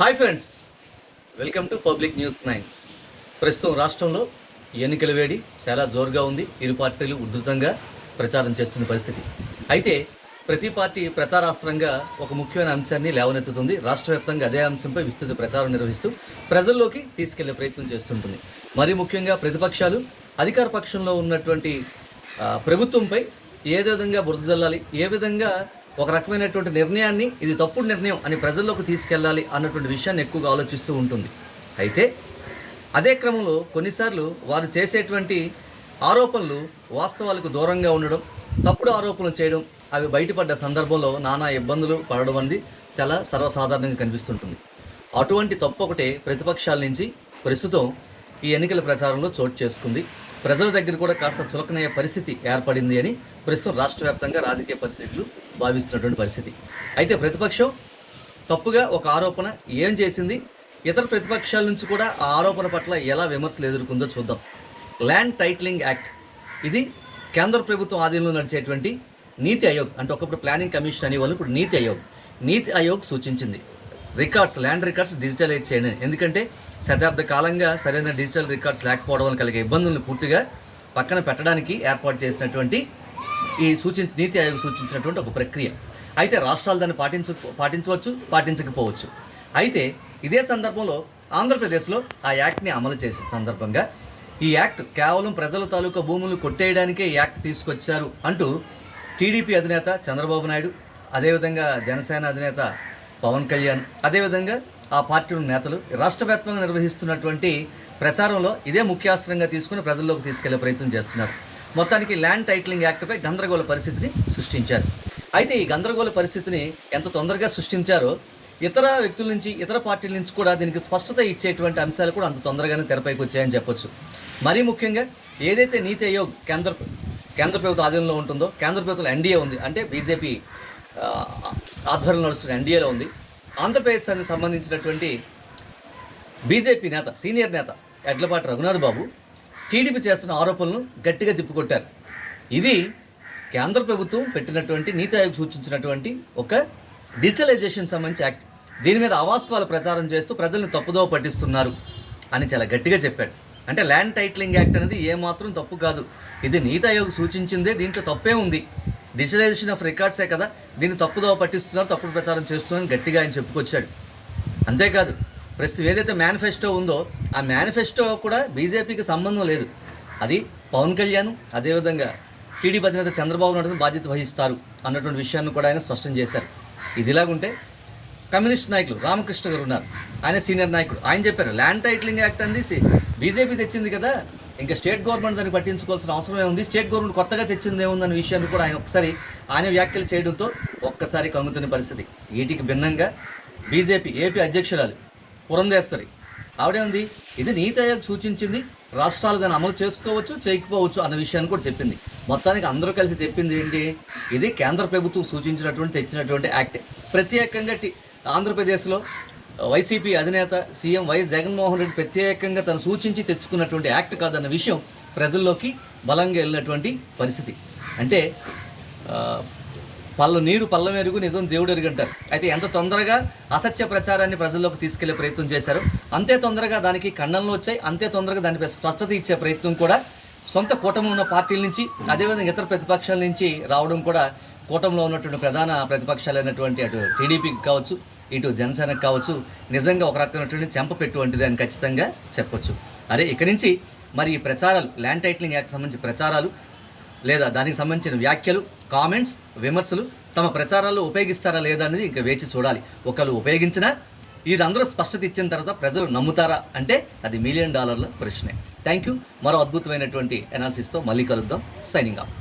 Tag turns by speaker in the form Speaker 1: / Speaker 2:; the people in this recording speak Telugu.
Speaker 1: Hi friends. Welcome to public news nine. ప్రస్తుతం రాష్ట్రంలో ఎన్నికల వేడి చాలా జోరుగా ఉంది. ఇరు పార్టీలు ఉధృతంగా ప్రచారం చేస్తున్న పరిస్థితి. అయితే ప్రతి పార్టీ ప్రచారాస్త్రంగా ఒక ముఖ్యమైన అంశాన్ని లేవనెత్తుతుంది. రాష్ట్ర వ్యాప్తంగా అదే అంశంపై విస్తృత ప్రచారం నిర్వహిస్తూ ప్రజల్లోకి తీసుకెళ్ళే ప్రయత్నం చేస్తుంటుంది. మరి ముఖ్యంగా ప్రతిపక్షాలు అధికార పక్షంలో ఉన్నటువంటి ప్రభుత్వంపై ఏ విధంగా బురద జల్లాలి ఏ విధంగా ఒక రకమైనటువంటి నిర్ణయాన్ని ఇది తప్పుడు నిర్ణయం అని ప్రజల్లోకి తీసుకెళ్ళాలి అన్నటువంటి విషయాన్ని ఎక్కువగా ఆలోచిస్తూ ఉంటుంది. అయితే అదే క్రమంలో కొన్నిసార్లు వారు చేసేటువంటి ఆరోపణలు వాస్తవాలకు దూరంగా ఉండడం తప్పుడు ఆరోపణలు చేయడం అవి బయటపడ్డ సందర్భంలో నానా ఇబ్బందులు పడడం అనేది చాలా సర్వసాధారణంగా కనిపిస్తుంటుంది. అటువంటి తప్పు ఒకటే ప్రతిపక్షాల నుంచి ప్రస్తుతం ఈ ఎన్నికల ప్రచారంలో చోటు చేసుకుంది. ప్రజల దగ్గర కూడా కాస్త చులకనయ్యే పరిస్థితి ఏర్పడింది అని ప్రస్తుతం రాష్ట్ర వ్యాప్తంగా రాజకీయ పరిస్థితులు భావిస్తున్నటువంటి పరిస్థితి. అయితే ప్రతిపక్షం తప్పుగా ఒక ఆరోపణ ఏం చేసింది? ఇతర ప్రతిపక్షాల నుంచి కూడా ఆ ఆరోపణ పట్ల ఎలా విమర్శలు ఎదుర్కొందో చూద్దాం. Land titling act. ఇది కేంద్ర ప్రభుత్వం ఆధీనంలో నడిచేటువంటి నీతి ఆయోగ్. అంటే ఒకప్పుడు ప్లానింగ్ కమిషన్ అనేవాళ్ళు ఇప్పుడు నీతి ఆయోగ్. నీతి ఆయోగ్ సూచించింది. రికార్డ్స్ ల్యాండ్ రికార్డ్స్ డిజిటలైజ్ చేయండి. ఎందుకంటే శతాబ్ద కాలంగా సరైన డిజిటల్ రికార్డ్స్ లేకపోవడం వల్ల కలిగే ఇబ్బందులను పూర్తిగా పక్కన పెట్టడానికి ఏర్పాటు చేసినటువంటి ఈ సూచించి నీతి ఆయోగ్ సూచించినటువంటి ఒక ప్రక్రియ. అయితే రాష్ట్రాలు దాన్ని పాటించ పాటించవచ్చు పాటించకపోవచ్చు. అయితే ఇదే సందర్భంలో ఆంధ్రప్రదేశ్లో ఆ యాక్ట్ని అమలు చేసే సందర్భంగా ఈ యాక్ట్ కేవలం ప్రజల తాలూకా భూములను కొట్టేయడానికే ఈ యాక్ట్ తీసుకొచ్చారు అంటూ టీడీపీ అధినేత చంద్రబాబు నాయుడు అదేవిధంగా జనసేన అధినేత పవన్ కళ్యాణ్. అదేవిధంగా ఆ పార్టీ నేతలు రాష్ట్ర వ్యాప్తంగా నిర్వహిస్తున్నటువంటి ప్రచారంలో ఇదే ముఖ్యాస్త్రంగా తీసుకుని ప్రజల్లోకి తీసుకెళ్ళే ప్రయత్నం చేస్తున్నారు. మొత్తానికి ల్యాండ్ టైటిలింగ్ యాక్ట్పై గందరగోళ పరిస్థితిని సృష్టించారు. అయితే ఈ గందరగోళ పరిస్థితిని ఎంత తొందరగా సృష్టించారో ఇతర వ్యక్తుల నుంచి ఇతర పార్టీల నుంచి కూడా దీనికి స్పష్టత ఇచ్చేటువంటి అంశాలు కూడా అంత తొందరగానే తెరపైకి వచ్చాయని చెప్పొచ్చు. మరీ ముఖ్యంగా ఏదైతే నీతి ఆయోగ్ కేంద్ర కేంద్ర ప్రభుత్వ ఆధీనంలో ఉంటుందో కేంద్ర ప్రభుత్వం ఎన్డీఏ ఉంది. అంటే బీజేపీ ఆధ్వర్యంలో నడుస్తున్న ఎన్డీఏలో ఉంది. ఆంధ్రప్రదేశానికి సంబంధించినటువంటి బీజేపీ నేత సీనియర్ నేత ఎడ్లపాటి రఘునాథ్ బాబు టీడీపీ చేస్తున్న ఆరోపణలను గట్టిగా తిప్పికొట్టారు. ఇది కేంద్ర ప్రభుత్వం పెట్టినటువంటి నీతి ఆయోగ్ సూచించినటువంటి ఒక డిజిటలైజేషన్ సంబంధించి యాక్ట్. దీని మీద అవాస్తవాలు ప్రచారం చేస్తూ ప్రజల్ని తప్పుదోవ పట్టిస్తున్నారు అని చాలా గట్టిగా చెప్పాడు అంటే ల్యాండ్ టైటిలింగ్ యాక్ట్ అనేది ఏమాత్రం తప్పు కాదు. ఇది నీతి ఆయోగ్ సూచించిందే దీంట్లో తప్పే ఉంది. డిజిటలైజేషన్ ఆఫ్ రికార్డ్సే కదా. దీన్ని తప్పుదోవ పట్టిస్తున్నారు తప్పుడు ప్రచారం చేస్తున్నారని గట్టిగా ఆయన చెప్పుకొచ్చాడు. అంతేకాదు ప్రస్తుతం ఏదైతే మేనిఫెస్టో ఉందో ఆ మేనిఫెస్టో కూడా బీజేపీకి సంబంధం లేదు. అది పవన్ కళ్యాణ్ అదేవిధంగా టీడీపీ అధినేత చంద్రబాబు నాయుడు బాధ్యత వహిస్తారు అన్నటువంటి విషయాన్ని కూడా ఆయన స్పష్టం చేశారు. ఇదిలాగుంటే కమ్యూనిస్ట్ నాయకులు రామకృష్ణ గారు ఉన్నారు. ఆయన సీనియర్ నాయకుడు. ఆయన చెప్పారు ల్యాండ్ టైటిలింగ్ యాక్ట్ అంది బీజేపీ తెచ్చింది కదా ఇంకా స్టేట్ గవర్నమెంట్ దాన్ని పట్టించుకోవాల్సిన అవసరమే ఉంది స్టేట్ గవర్నమెంట్ కొత్తగా తెచ్చింది ఏముందన్న విషయాన్ని కూడా ఆయన ఒకసారి ఆయన వ్యాఖ్యలు చేయడంతో ఒక్కసారి కంగుతున్న పరిస్థితి. వీటికి భిన్నంగా బీజేపీ ఏపీ అధ్యక్షురాలు పురంధేశ్వరి. ఆవిడేముంది? ఉంది ఇది నీతి ఆయోగ్ సూచించింది రాష్ట్రాలు దాన్ని అమలు చేసుకోవచ్చు చేయకపోవచ్చు అన్న విషయాన్ని కూడా చెప్పింది. మొత్తానికి అందరూ కలిసి చెప్పింది ఏంటి? ఇది కేంద్ర ప్రభుత్వం సూచించినటువంటి తెచ్చినటువంటి యాక్ట్. ప్రత్యేకంగా ఆంధ్రప్రదేశ్లో వైసీపీ అధినేత సీఎం వైఎస్ జగన్మోహన్ రెడ్డి ప్రత్యేకంగా తను సూచించి తెచ్చుకున్నటువంటి యాక్ట్ కాదన్న విషయం ప్రజల్లోకి బలంగా వెళ్ళినటువంటి పరిస్థితి. అంటే పళ్ళ పళ్ళు నీరు పళ్ళ మెరుగు నిజం దేవుడు ఎరుగంటారు. అయితే ఎంత తొందరగా అసత్య ప్రచారాన్ని ప్రజల్లోకి తీసుకెళ్ళే ప్రయత్నం చేశారు అంతే తొందరగా దానికి ఖండనలు వచ్చాయి అంతే తొందరగా దానిపై స్పష్టత ఇచ్చే ప్రయత్నం కూడా సొంత కూటమి ఉన్న పార్టీల నుంచి అదేవిధంగా ఇతర ప్రతిపక్షాల నుంచి రావడం కూడా కూటమిలో ఉన్నటువంటి ప్రధాన ప్రతిపక్షాలైనటువంటి అటు టీడీపీకి కావచ్చు ఇటు జనసేనకు కావచ్చు నిజంగా ఒక రకమైనటువంటి చెంప పెట్టువంటిది అని ఖచ్చితంగా చెప్పొచ్చు. అరే ఇక నుంచి మరి ఈ ప్రచారాలు ల్యాండ్ టైటిలింగ్ యాక్ట్ సంబంధించి ప్రచారాలు లేదా దానికి సంబంధించిన వ్యాఖ్యలు కామెంట్స్ విమర్శలు తమ ప్రచారాల్లో ఉపయోగిస్తారా లేదా అనేది ఇంకా వేచి చూడాలి. ఒకళ్ళు ఉపయోగించినా వీరందరూ స్పష్టత ఇచ్చిన తర్వాత ప్రజలు నమ్ముతారా అంటే అది మిలియన్ డాలర్ల ప్రశ్నే. థ్యాంక్ యూ మరో అద్భుతమైనటువంటి అనాలిసిస్తో మళ్ళీ కలుద్దాం. Signing off